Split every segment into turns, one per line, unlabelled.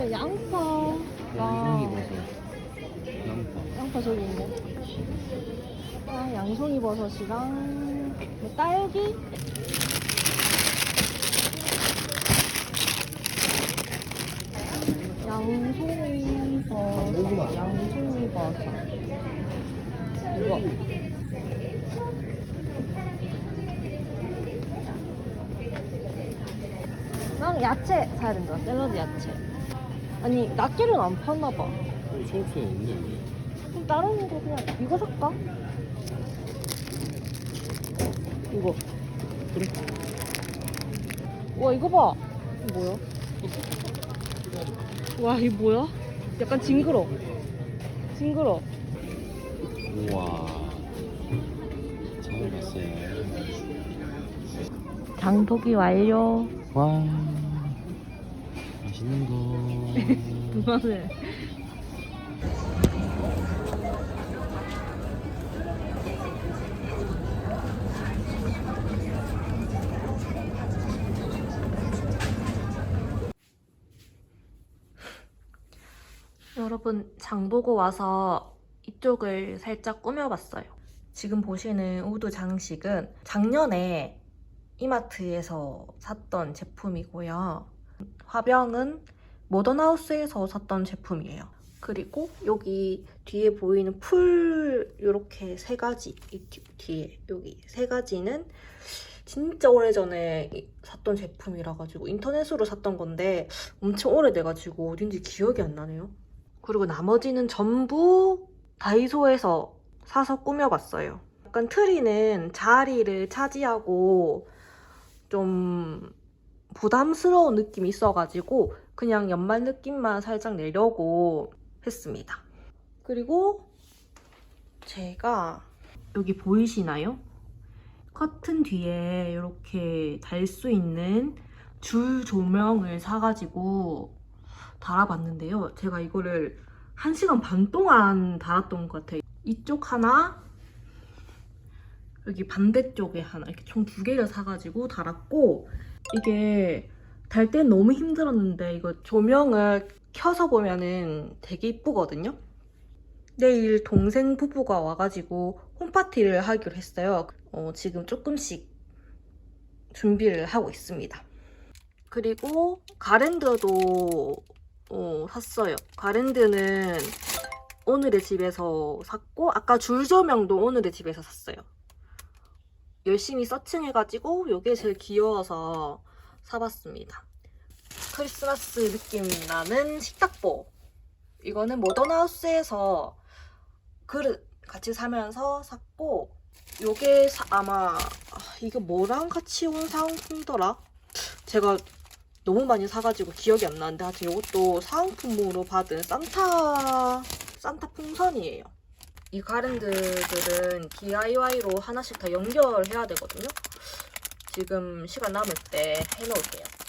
일단 양파랑
양파.
양파 저기 있네. 아, 양송이 버섯이랑 뭐 딸기? 양송이 버섯, 양송이 버섯. 이거. 난 야채 사야 된다. 샐러드 야채. 아니 낱개는 안 파나 봐.
초록색 없네 여기.
그럼 다른 거 그냥 이거 살까? 이거.
그래.
와 이거 봐. 이거 뭐야? 와 이거 뭐야? 약간 징그러. 징그러.
우와. 처음 봤어요.
장보기 완료.
와. 맛있는 거.
그만해. 여러분 장 보고 와서 이쪽을 살짝 꾸며봤어요. 지금 보시는 우드 장식은 작년에 이마트에서 샀던 제품이고요. 화병은 모던하우스에서 샀던 제품이에요. 그리고 여기 뒤에 보이는 풀 이렇게 세 가지 뒤에 여기 세 가지는 진짜 오래전에 이- 샀던 제품이라 가지고 인터넷으로 샀던 건데 엄청 오래돼 가지고 어딘지 기억이 안 나네요. 그리고 나머지는 전부 다이소에서 사서 꾸며봤어요. 약간 트리는 자리를 차지하고 좀 부담스러운 느낌이 있어가지고 그냥 연말 느낌만 살짝 내려고 했습니다. 그리고 제가 여기 보이시나요? 커튼 뒤에 이렇게 달 수 있는 줄 조명을 사가지고 달아봤는데요. 제가 이거를 1시간 반 동안 달았던 것 같아요. 이쪽 하나, 여기 반대쪽에 하나 이렇게 총 두 개를 사가지고 달았고 이게 달 땐 너무 힘들었는데 이거 조명을 켜서 보면은 되게 이쁘거든요. 내일 동생 부부가 와가지고 홈파티를 하기로 했어요. 어, 지금 조금씩 준비를 하고 있습니다. 그리고 가랜드도 어, 샀어요. 가랜드는 오늘의 집에서 샀고 아까 줄 조명도 오늘의 집에서 샀어요. 열심히 서칭해가지고 이게 제일 귀여워서 사봤습니다. 크리스마스 느낌 나는 식탁보. 이거는 모던하우스에서 그릇 같이 사면서 샀고 요게 사- 아마 아, 이게 뭐랑 같이 온 상품더라? 제가 너무 많이 사가지고 기억이 안 나는데 하여튼 이것도 사은품으로 받은 산타 산타 풍선이에요. 이 가랜드들은 DIY로 하나씩 다 연결해야 되거든요. 지금 시간 남을 때 해놓을게요.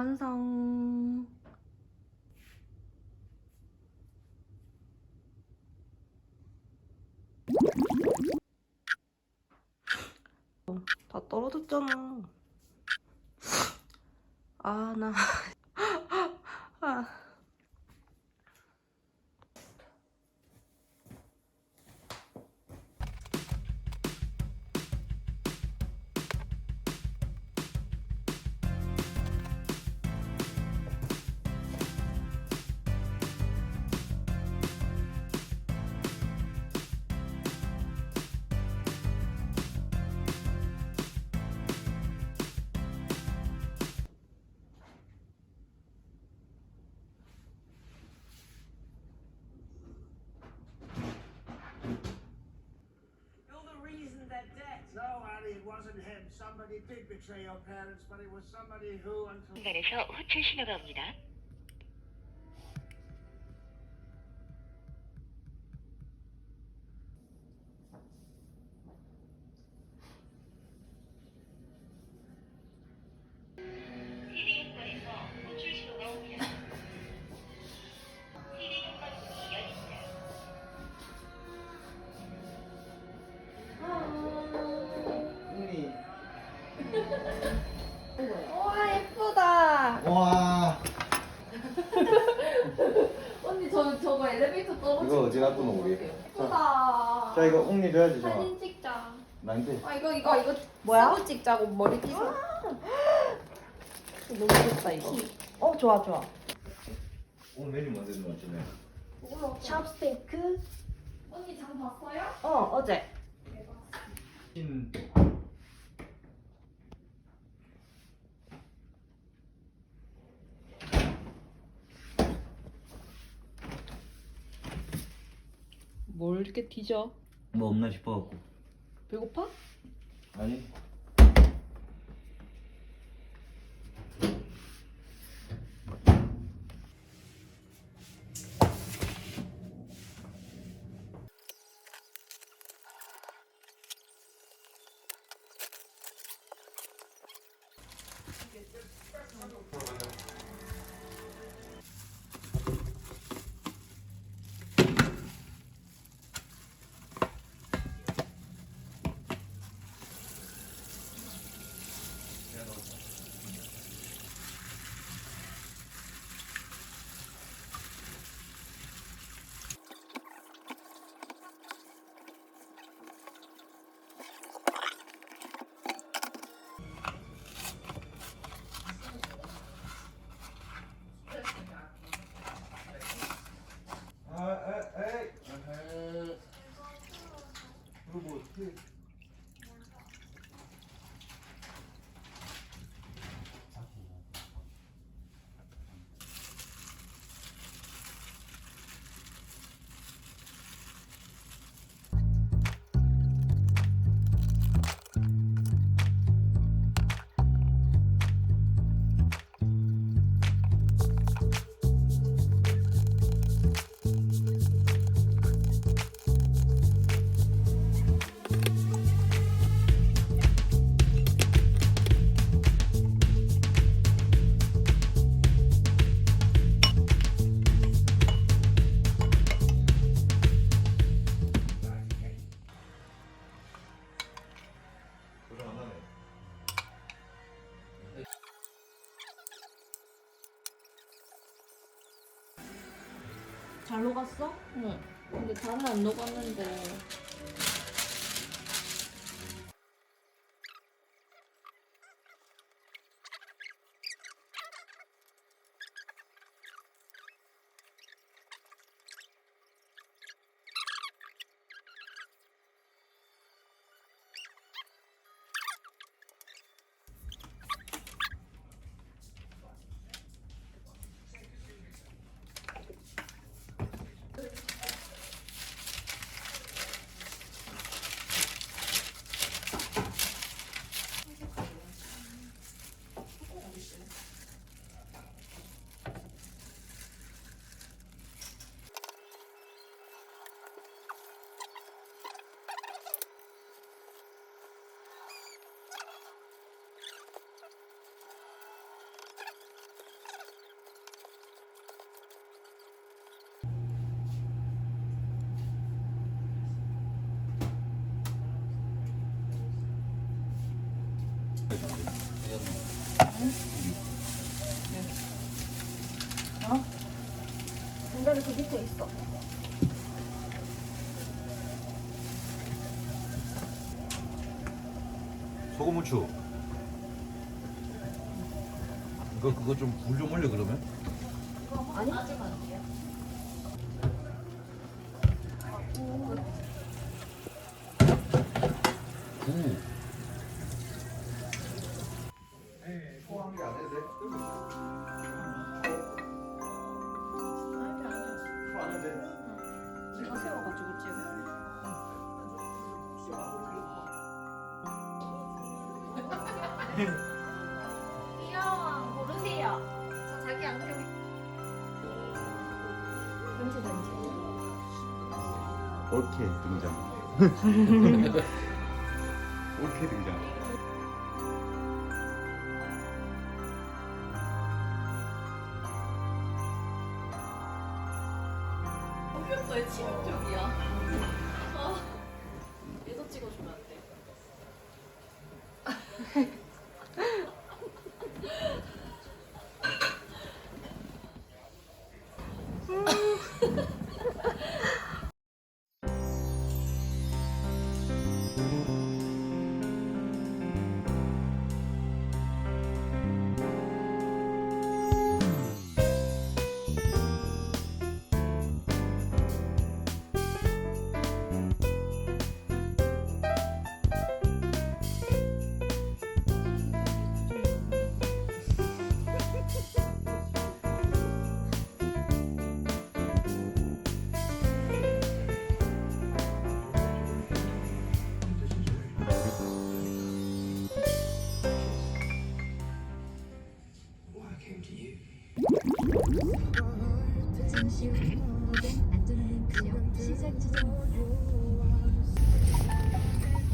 완성. 다 떨어졌잖아. 아, 나. 아.
did betray your parents, but it was somebody who, until
공간에서 호출 신호가 옵니다.
찍자.
나한테
아, 이거, 이거, 이거. 뭐야? 사진 찍자고 머리 빗어. 너무 귀엽다, 이거. 어, 좋아, 좋아.
오늘 메뉴 만드는 거 같네
찹스테이크. 언니 장 봤어요? 어, 어제.
신
뭘 이렇게 뒤져?
뭐 없나 싶어갖고
배고파?
아니
잘 녹았어? 응. 근데 잘은 안 녹았는데. 그래서 밑에 있어.
소금 후추. 이거 그거 좀 불 좀 올려 그러면?
아니?
구.
소금이 올케 등장. 올케 등장.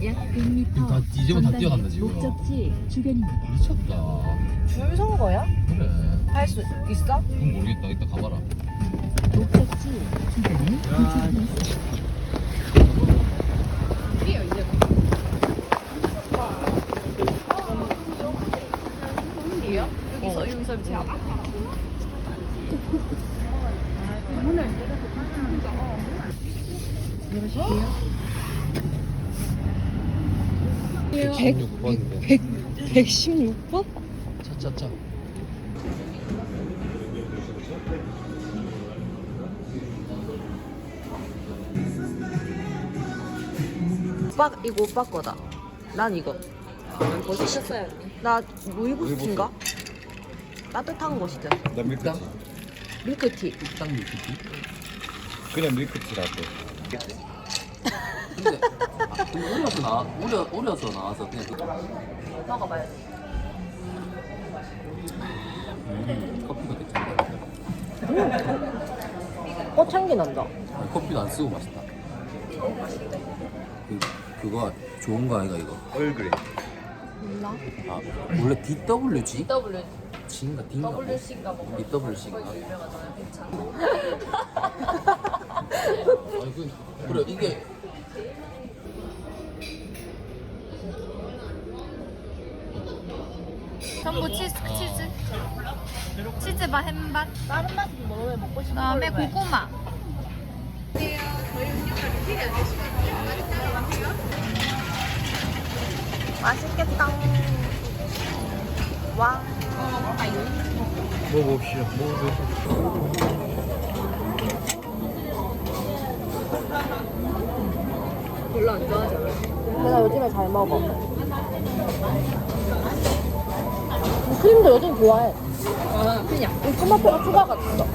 약 100m
다 뒤집어 다 뛰어간다, 지금.
목적지 주변입니다.
미쳤다.
줄 선 거야?
그래.
할 수 있어?
그건 모르겠다. 이따 가봐라.
목적지 주변에 도착하였습니다.
여기서 여기서 제가 백-
116번인데.
116번?
차차차.
오빠 이거 오빠 거다. 난 이거.
벌써 셨어요
나 루이보스틴가? 따뜻한 거 시켰어.
나 밀크티.
밀크티.
딱 밀크티.
그냥 밀크티라고.
근데 우려서 나 우려 우려서 나와서 그냥 그
먹어봐야지.
음, 커피가 괜찮다.
꽃향기 난다.
아니, 커피도 안 쓰고 맛있다. 그 그거 좋은 거 아이가 이거?
얼그레이.
몰라?
아 원래 DWG?
W
G인가 D인가? 뭐?
WC인가 뭐? 거기 유명하잖아요. 괜찮아.
아니 그 그래 이게
별로 안 좋아하잖아.
나 요즘에 잘 먹어. 크림도 요즘 좋아해.
아, 그냥.
이 토마토가 추가가 됐어.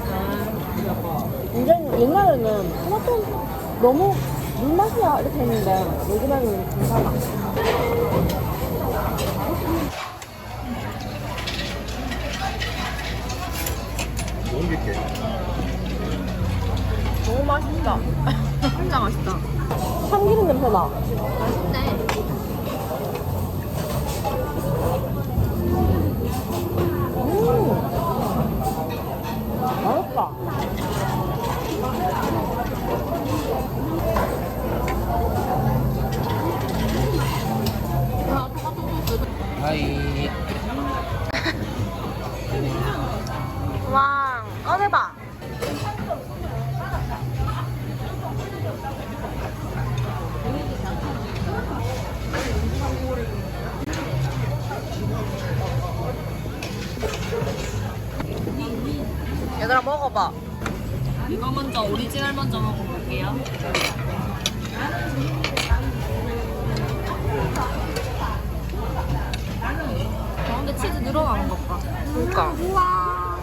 이제 옛날에는 토마토 너무 물맛이야 이렇게 했는데 요즘에는 괜찮아.
옮길게.
너무 맛있다.
진짜 맛있다.
참기름 냄새 나.
맛있네.
얘들아 먹어봐.
이거 먼저 오리지널 먼저 먹어볼게요. 가운데 치즈 들어가는 것 봐.
그러니까.
우와.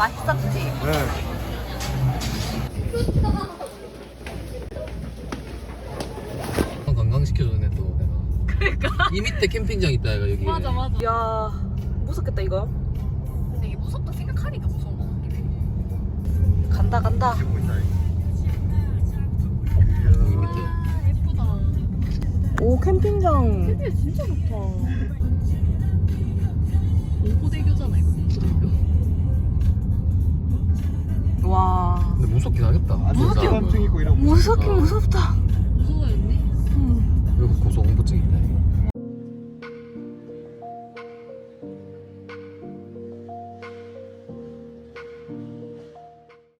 맛있었지?
네.
관광시켜줬네 또 내가. 그러니까. 이 밑에 캠핑장 있다 얘가 여기.
맞아 맞아.
이야, 무섭겠다, 이거.
근데 이게 무섭다 생각하니까 무서운 것 같긴 해.
간다, 간다.
여기 밑에.
아, 예쁘다.
오, 캠핑장.
근데 진짜 좋다. 공포대교잖아 이거.
와.
근데 무섭긴 하겠다.
무섭긴 이런.
무섭긴 무섭다.